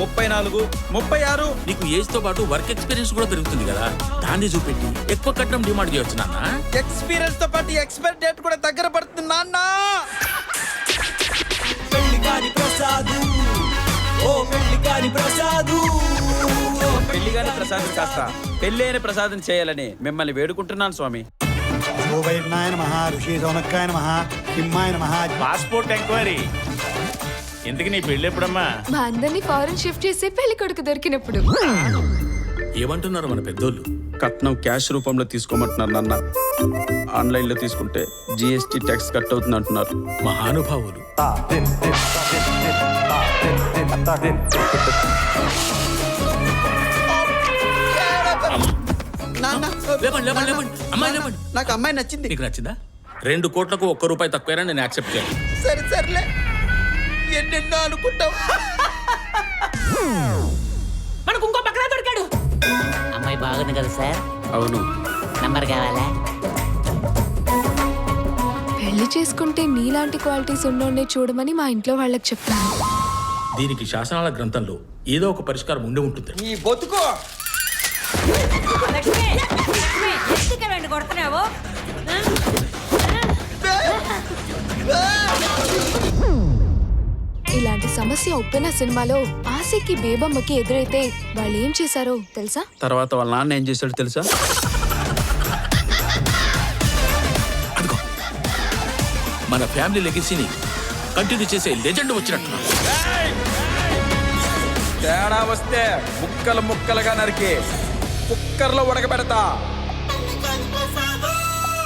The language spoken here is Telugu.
ముప్పై నాలుగు ముప్పై ఆరు. నీకు ఏజ్తో పాటు వర్క్ ఎక్స్పీరియన్స్ కూడా పెరుగుతుంది కదా. దాన్ని చూపెట్టి ఎక్కువ కట్నం డిమాండ్ చేయొచ్చు నాన్న. ఎక్స్పీరియన్స్తో పాటు ఎక్స్పైర్ డేట్ కూడా దగ్గర పడుతుంది నాన్న. పెళ్ళి కాని ప్రసాదు. ఓ పెళ్ళి కాని ప్రసాదు. పెళ్ళి గాని ప్రసాదం కాస్త. పెళ్ళి అయిన ప్రసాదం చేయాలని మిమ్మల్ని వేడుకుంటున్నాను స్వామి. శోభయజ్ఞాయ నమ ఋషి సౌనక్కాయ నమ కిమ్మాయ నమ పాస్పోర్ట్ ఎంక్వైరీ. ఇంతకి నీ పెళ్ళి ఎప్పుడమ్మా మా అందరినీ ఫారెన్ షిఫ్ట్ చేసి పెళ్ళి కొడుకు దొరికినప్పుడు. ఏమంటున్నారు మన పెద్దోళ్ళు? కట్నం క్యాష్ రూపంలో తీసుకోమంటున్నారు నాన్న. ఆన్లైన్లో తీసుకుంటే జిఎస్టీ ట్యాక్స్ కట్ అవుతుంది అంటున్నారు. మహానుభావులు. నాన్న లేవండి లేవండి లేవండి అమ్మాయి లేవండి నాకు అమ్మాయి నచ్చింది. నీకు నచ్చిందా? రెండు కోట్లకు ఒక్క రూపాయి తక్కువైనా నేను యాక్సెప్ట్ చేయాలి. సరే సర్లే. ఎన్నెన్నో అనుకుంటావు? మనకు ఇంకో పక్కన దొరికాడు. అమ్మాయి బాగుంది కదా సార్? అవును. నంబర్ కావాలా? పెళ్ళి చేసుకుంటే నీలాంటి క్వాలిటీస్ ఉన్నోడే చూడమని మా ఇంట్లో వాళ్ళకి చెప్పాను దీనికి శాసనాల గ్రంథంలో ఏదో ఒక పరిష్కారం ఉండి ఉంటుంది. నీ బతుకు లక్ష్మి లక్ష్మి ఎందుకు కొడుతున్నావు? ఇలాంటి సమస్య ఉప్పెన సినిమాలో ఆశకి బేబమ్మకి ఎదురైతే వాళ్ళు ఏం చేశారో తెలుసా? తర్వాత వాళ్ళ నాన్న ఏం చేశాడు తెలుసా? అదిగో. మన ఫ్యామిలీ లెగసీని కంటిన్యూ చేసే లెజెండ్ వచ్చినట్టు తేడా వస్తే ముక్కలు ముక్కలుగా నరికి కుక్కర్లో ఉడకబెడతా.